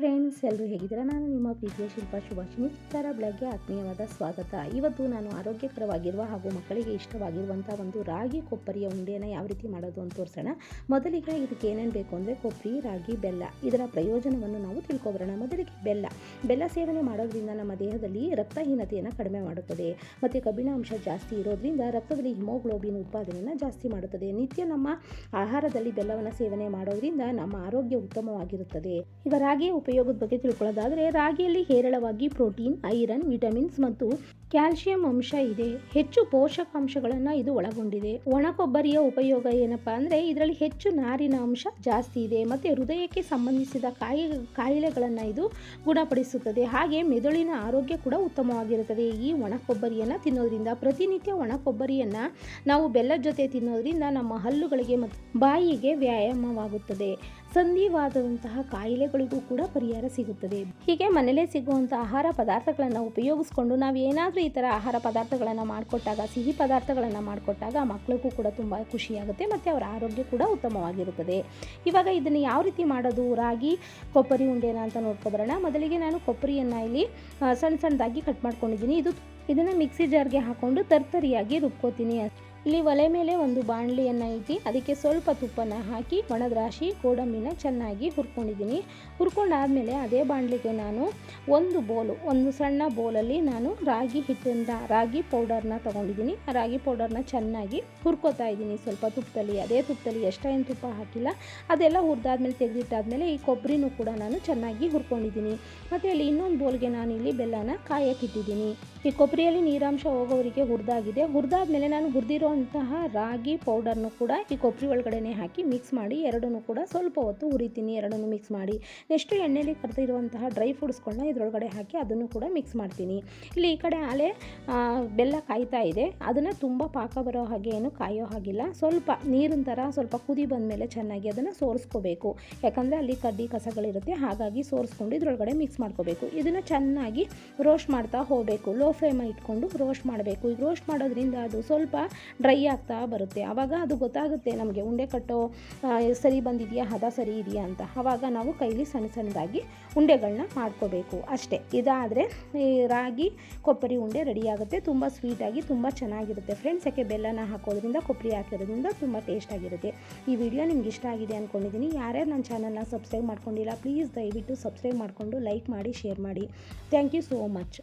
Friends ಎಲ್ಲರೂ ಹೇಗಿದ್ದೀರಾ? ನಾನು ನಿಮ್ಮ ಪ್ರೀತಿಯ ಶಿಲ್ಪ ಶುಭಾಷಿಣಿ ಚಿತ್ತಾರ ಬೆಳಗ್ಗೆ ಆತ್ಮೀಯವಾದ ಸ್ವಾಗತ. ಇವತ್ತು ನಾನು ಆರೋಗ್ಯಕರವಾಗಿರುವ ಹಾಗೂ ಮಕ್ಕಳಿಗೆ ಇಷ್ಟವಾಗಿರುವಂಥ ಒಂದು ರಾಗಿ ಕೊಬ್ಬರಿಯ ಉಂಡೆಯನ್ನು ಯಾವ ರೀತಿ ಮಾಡೋದು ಅಂತ ತೋರಿಸೋಣ. ಮೊದಲಿಗೆ ಇದಕ್ಕೆ ಏನೇನು ಬೇಕು ಅಂದರೆ ಕೊಬ್ಬರಿ, ರಾಗಿ, ಬೆಲ್ಲ. ಇದರ ಪ್ರಯೋಜನವನ್ನು ನಾವು ತಿಳ್ಕೊಬರೋಣ. ಮೊದಲಿಗೆ ಬೆಲ್ಲ. ಬೆಲ್ಲ ಸೇವನೆ ಮಾಡೋದ್ರಿಂದ ನಮ್ಮ ದೇಹದಲ್ಲಿ ರಕ್ತಹೀನತೆಯನ್ನು ಕಡಿಮೆ ಮಾಡುತ್ತದೆ. ಮತ್ತು ಕಬ್ಬಿಣಾಂಶ ಜಾಸ್ತಿ ಇರೋದ್ರಿಂದ ರಕ್ತದಲ್ಲಿ ಹಿಮೋಗ್ಲೋಬಿನ್ ಉತ್ಪಾದನೆಯನ್ನು ಜಾಸ್ತಿ ಮಾಡುತ್ತದೆ. ನಿತ್ಯ ನಮ್ಮ ಆಹಾರದಲ್ಲಿ ಬೆಲ್ಲವನ್ನು ಸೇವನೆ ಮಾಡೋದ್ರಿಂದ ನಮ್ಮ ಆರೋಗ್ಯ ಉತ್ತಮವಾಗಿರುತ್ತದೆ. ಈಗ ರಾಗಿಯ ಉಪಯೋಗದ ಬಗ್ಗೆ ತಿಳ್ಕೊಳ್ಳೋದಾದರೆ ರಾಗಿಯಲ್ಲಿ ಹೇರಳವಾಗಿ ಪ್ರೋಟೀನ್ ಐರನ್ ವಿಟಮಿನ್ಸ್ ಮತ್ತು ಕ್ಯಾಲ್ಸಿಯಂ ಅಂಶ ಇದೆ. ಹೆಚ್ಚು ಪೋಷಕಾಂಶಗಳನ್ನು ಇದು ಒಳಗೊಂಡಿದೆ. ಒಣ ಕೊಬ್ಬರಿಯ ಉಪಯೋಗ ಏನಪ್ಪ ಅಂದರೆ ಇದರಲ್ಲಿ ಹೆಚ್ಚು ನಾರಿನ ಅಂಶ ಜಾಸ್ತಿ ಇದೆ. ಮತ್ತು ಹೃದಯಕ್ಕೆ ಸಂಬಂಧಿಸಿದ ಕಾಯಿ, ಕಾಯಿಲೆಗಳನ್ನು ಇದು ಗುಣಪಡಿಸುತ್ತದೆ. ಹಾಗೆ ಮೆದುಳಿನ ಆರೋಗ್ಯ ಕೂಡ ಉತ್ತಮವಾಗಿರುತ್ತದೆ. ಈ ಒಣ ಕೊಬ್ಬರಿಯನ್ನು ತಿನ್ನೋದ್ರಿಂದ ಪ್ರತಿನಿತ್ಯ ಒಣ ಕೊಬ್ಬರಿಯನ್ನು ನಾವು ಬೆಲ್ಲದ ಜೊತೆ ತಿನ್ನೋದ್ರಿಂದ ನಮ್ಮ ಹಲ್ಲುಗಳಿಗೆ ಮತ್ತು ಬಾಯಿಗೆ ವ್ಯಾಯಾಮವಾಗುತ್ತದೆ. ಸಂಧಿವಾದಂತಹ ಕಾಯಿಲೆಗಳಿಗೂ ಕೂಡ ಪರಿಹಾರ ಸಿಗುತ್ತದೆ. ಹೀಗೆ ಮನೆಯಲ್ಲೇ ಸಿಗುವಂಥ ಆಹಾರ ಪದಾರ್ಥಗಳನ್ನು ಉಪಯೋಗಿಸ್ಕೊಂಡು ನಾವು ಏನಾದರೂ ಈ ಥರ ಆಹಾರ ಪದಾರ್ಥಗಳನ್ನು ಮಾಡಿಕೊಟ್ಟಾಗ, ಸಿಹಿ ಪದಾರ್ಥಗಳನ್ನು ಮಾಡಿಕೊಟ್ಟಾಗ ಮಕ್ಕಳಿಗೂ ಕೂಡ ತುಂಬ ಖುಷಿಯಾಗುತ್ತೆ ಮತ್ತು ಅವರ ಆರೋಗ್ಯ ಕೂಡ ಉತ್ತಮವಾಗಿರುತ್ತದೆ. ಇವಾಗ ಇದನ್ನು ಯಾವ ರೀತಿ ಮಾಡೋದು? ರಾಗಿ, ಕೊಬ್ಬರಿ ಉಂಡೆನ ಅಂತ ನೋಡ್ಕೊಬರೋಣ. ಮೊದಲಿಗೆ ನಾನು ಕೊಬ್ಬರಿಯನ್ನು ಇಲ್ಲಿ ಸಣ್ಣ ಸಣ್ಣದಾಗಿ ಕಟ್ ಮಾಡ್ಕೊಂಡಿದ್ದೀನಿ. ಇದು ಇದನ್ನು ಮಿಕ್ಸಿ ಜಾರ್ಗೆ ಹಾಕ್ಕೊಂಡು ತರ್ತರಿಯಾಗಿ ರುಬ್ಕೋತೀನಿ. ಇಲ್ಲಿ ಒಲೆ ಮೇಲೆ ಒಂದು ಬಾಣಲಿಯನ್ನು ಇಟ್ಟು ಅದಕ್ಕೆ ಸ್ವಲ್ಪ ತುಪ್ಪನ ಹಾಕಿ ಒಣದ್ರಾಶಿ ಗೋಡಂಬಿನ ಚೆನ್ನಾಗಿ ಹುರ್ಕೊಂಡಿದ್ದೀನಿ. ಹುರ್ಕೊಂಡಾದಮೇಲೆ ಅದೇ ಬಾಣಲಿಗೆ ನಾನು ಒಂದು ಬೋಲು, ಒಂದು ಸಣ್ಣ ಬೋಲಲ್ಲಿ ನಾನು ರಾಗಿ ಹಿಟ್ಟಿಂದ, ರಾಗಿ ಪೌಡರ್ನ ತೊಗೊಂಡಿದ್ದೀನಿ. ರಾಗಿ ಪೌಡರ್ನ ಚೆನ್ನಾಗಿ ಹುರ್ಕೋತಾ ಇದ್ದೀನಿ. ಸ್ವಲ್ಪ ತುಪ್ಪದಲ್ಲಿ, ಅದೇ ತುಪ್ಪದಲ್ಲಿ ಎಷ್ಟೇನು ತುಪ್ಪ ಹಾಕಿಲ್ಲ, ಅದೆಲ್ಲ ಹುರಿದಾದ್ಮೇಲೆ ತೆಗೆದಿಟ್ಟಾದ್ಮೇಲೆ ಈ ಕೊಬ್ಬರಿನೂ ಕೂಡ ನಾನು ಚೆನ್ನಾಗಿ ಹುರ್ಕೊಂಡಿದ್ದೀನಿ. ಮತ್ತು ಅಲ್ಲಿ ಇನ್ನೊಂದು ಬೋಲ್ಗೆ ನಾನು ಇಲ್ಲಿ ಬೆಲ್ಲನ ಕಾಯಕ್ಕಿಟ್ಟಿದ್ದೀನಿ ಈ ಕೊಬ್ಬರಿಯಲ್ಲಿ ನೀರಾಂಶ ಹೋಗೋವರಿಗೆ ಹುರಿದಾಗಿದೆ. ಹುರಿದಾದ್ಮೇಲೆ ನಾನು ಹುರಿದಿರುವಂತಹ ರಾಗಿ ಪೌಡರ್ನು ಕೂಡ ಈ ಕೊಬ್ಬರಿ ಒಳಗಡೆನೆ ಹಾಕಿ ಮಿಕ್ಸ್ ಮಾಡಿ, ಎರಡನ್ನೂ ಕೂಡ ಸ್ವಲ್ಪ ಹೊತ್ತು ಹುರಿತೀನಿ, ಎರಡನ್ನೂ ಮಿಕ್ಸ್ ಮಾಡಿ. ನೆಕ್ಸ್ಟ್ ಎಣ್ಣೆಯಲ್ಲಿ ಕರೆದಿರುವಂತಹ ಡ್ರೈ ಫ್ರೂಟ್ಸ್ಗಳನ್ನ ಇದರೊಳಗಡೆ ಹಾಕಿ ಅದನ್ನು ಕೂಡ ಮಿಕ್ಸ್ ಮಾಡ್ತೀನಿ. ಇಲ್ಲಿ ಈ ಕಡೆ ಆಲೆ ಬೆಲ್ಲ ಕಾಯ್ತಾ ಇದೆ. ಅದನ್ನು ತುಂಬ ಪಾಕ ಬರೋ ಹಾಗೆ ಏನು ಕಾಯೋ ಹಾಗಿಲ್ಲ. ಸ್ವಲ್ಪ ನೀರಿನ ಥರ ಸ್ವಲ್ಪ ಕುದಿ ಬಂದ ಮೇಲೆ ಚೆನ್ನಾಗಿ ಅದನ್ನು ಸೋರಿಸ್ಕೋಬೇಕು. ಯಾಕಂದರೆ ಅಲ್ಲಿ ಕಡ್ಡಿ ಕಸಗಳಿರುತ್ತೆ, ಹಾಗಾಗಿ ಸೋರಿಸ್ಕೊಂಡು ಇದರೊಳಗಡೆ ಮಿಕ್ಸ್ ಮಾಡ್ಕೋಬೇಕು. ಇದನ್ನು ಚೆನ್ನಾಗಿ ರೋಸ್ಟ್ ಮಾಡ್ತಾ ಹೋಗಬೇಕು. ಲೋ ಫ್ಲೇಮ್ ಇಟ್ಕೊಂಡು ರೋಸ್ಟ್ ಮಾಡಬೇಕು. ಈಗ ರೋಸ್ಟ್ ಮಾಡೋದ್ರಿಂದ ಅದು ಸ್ವಲ್ಪ ಡ್ರೈ ಆಗ್ತಾ ಬರುತ್ತೆ. ಆವಾಗ ಅದು ಗೊತ್ತಾಗುತ್ತೆ ನಮಗೆ ಉಂಡೆ ಕಟ್ಟೋ ಸರಿ ಬಂದಿದೆಯಾ, ಹದ ಸರಿ ಇದೆಯಾ ಅಂತ. ಆವಾಗ ನಾವು ಕೈಲಿ ಸಣ್ಣ ಸಣ್ಣದಾಗಿ ಉಂಡೆಗಳನ್ನ ಮಾಡ್ಕೋಬೇಕು ಅಷ್ಟೇ. ಇದಾದರೆ ಈ ರಾಗಿ, ಕೊಬ್ಬರಿ ಉಂಡೆ ರೆಡಿ ಆಗುತ್ತೆ. ತುಂಬ ಸ್ವೀಟಾಗಿ ತುಂಬ ಚೆನ್ನಾಗಿರುತ್ತೆ ಫ್ರೆಂಡ್ಸ್ ಯಾಕೆ ಬೆಲ್ಲನ ಹಾಕೋದ್ರಿಂದ, ಕೊಬ್ಬರಿ ಹಾಕಿರೋದ್ರಿಂದ ತುಂಬ ಟೇಸ್ಟಾಗಿರುತ್ತೆ ಈ ವಿಡಿಯೋ ನಿಮ್ಗೆ ಇಷ್ಟ ಆಗಿದೆ ಅಂದ್ಕೊಂಡಿದ್ದೀನಿ ಯಾರ್ಯಾರು ನನ್ನ ಚಾನಲ್ನ ಸಬ್ಸ್ಕ್ರೈಬ್ ಮಾಡ್ಕೊಂಡಿಲ್ಲ ಪ್ಲೀಸ್ ದಯವಿಟ್ಟು ಸಬ್ಸ್ಕ್ರೈಬ್ ಮಾಡಿಕೊಂಡು ಲೈಕ್ ಮಾಡಿ ಶೇರ್ ಮಾಡಿ. Thank you so much